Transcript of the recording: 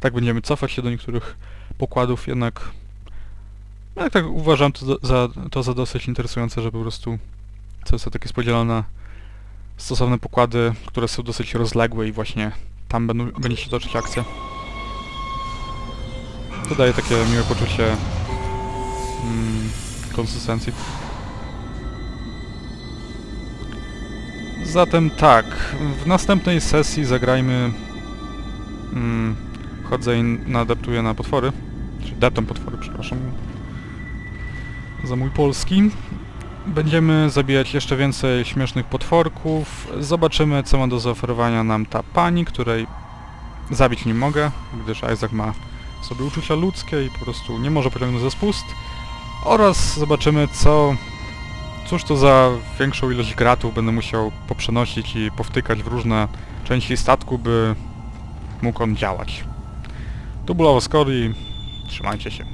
tak będziemy cofać się do niektórych pokładów, jednak no, jak tak uważam to za, to za dosyć interesujące, że po prostu tak jest podzielone na stosowne pokłady, które są dosyć rozległe i właśnie tam będą, będzie się toczyć akcja. To daje takie miłe poczucie mm, konsystencji. Zatem tak, w następnej sesji zagrajmy... Mm, chodzę i nadeptuję na potwory. Czy deptam potwory, przepraszam. Za mój polski. Będziemy zabijać jeszcze więcej śmiesznych potworków. Zobaczymy, co ma do zaoferowania nam ta pani, której zabić nie mogę, gdyż Isaac ma sobie uczucia ludzkie i po prostu nie może pociągnąć za spust. Oraz zobaczymy, co... Cóż to za większą ilość gratów będę musiał poprzenosić i powtykać w różne części statku, by mógł on działać. Tu było Skory, trzymajcie się.